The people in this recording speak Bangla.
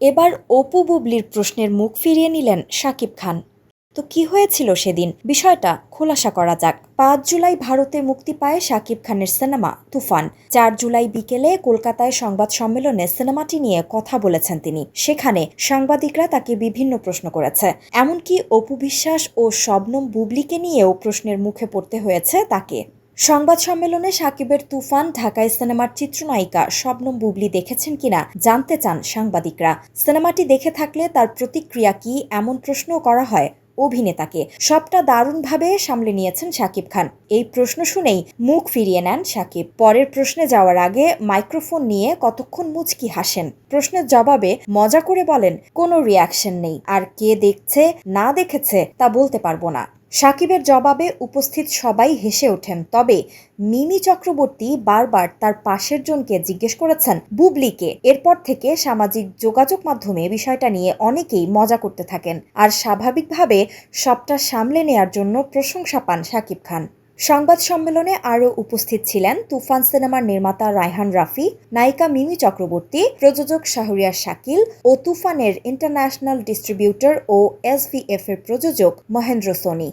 এবার অপু বুবলির প্রশ্নের মুখ ফিরিয়ে নিলেন শাকিব খান। তো কি হয়েছিল সেদিন? বিষয়টা খোলাসা করা যাক। পাঁচ জুলাই ভারতে মুক্তি পায় শাকিব খানের সিনেমা তুফান। চার জুলাই বিকেলে কলকাতায় সংবাদ সম্মেলনে সিনেমাটি নিয়ে কথা বলেছেন তিনি। সেখানে সাংবাদিকরা তাকে বিভিন্ন প্রশ্ন করেছে। এমনকি অপু বিশ্বাস ও শবনম বুবলিকে নিয়েও প্রশ্নের মুখে পড়তে হয়েছে তাকে। সংবাদ সম্মেলনে সাকিবের তুফান, ঢাকায় সিনেমার চিত্রনায়িকা শবনম বুবলি দেখেছেন কিনা জানতে চান সাংবাদিকরা। সিনেমাটি দেখে থাকলে তার প্রতিক্রিয়া কি, এমন প্রশ্নও করা হয় অভিনেতাকে। সবটা দারুণভাবে সামলে নিয়েছেন শাকিব খান। এই প্রশ্ন শুনেই মুখ ফিরিয়ে নেন শাকিব পরের প্রশ্নে যাওয়ার আগে মাইক্রোফোন নিয়ে কতক্ষণ মুচকি হাসেন? প্রশ্নের জবাবে মজা করে বলেন, কোনো রিয়াকশন নেই। আর কে দেখছে, না দেখেছে তা বলতে পারব না। সাকিবের জবাবে উপস্থিত সবাই হেসে ওঠেন, তবে মিমি চক্রবর্তী বারবার তার পাশের জনকে জিজ্ঞেস করেছেন বুবলিকে। এরপর থেকে সামাজিক যোগাযোগ মাধ্যমে বিষয়টা নিয়ে অনেকেই মজা করতে থাকেন। আর স্বাভাবিকভাবে সবটা সামলে নেয়ার জন্য প্রশংসা পান সাকিব খান। সংবাদ সম্মেলনে আরও উপস্থিত ছিলেন তুফান সিনেমার নির্মাতা রায়হান রাফি, নায়িকা মিমি চক্রবর্তী, প্রযোজক শাহরিয়া শাকিল ও তুফানের ইন্টারন্যাশনাল ডিস্ট্রিবিউটর ও এসভিএফ এর প্রযোজক মহেন্দ্র সোনি।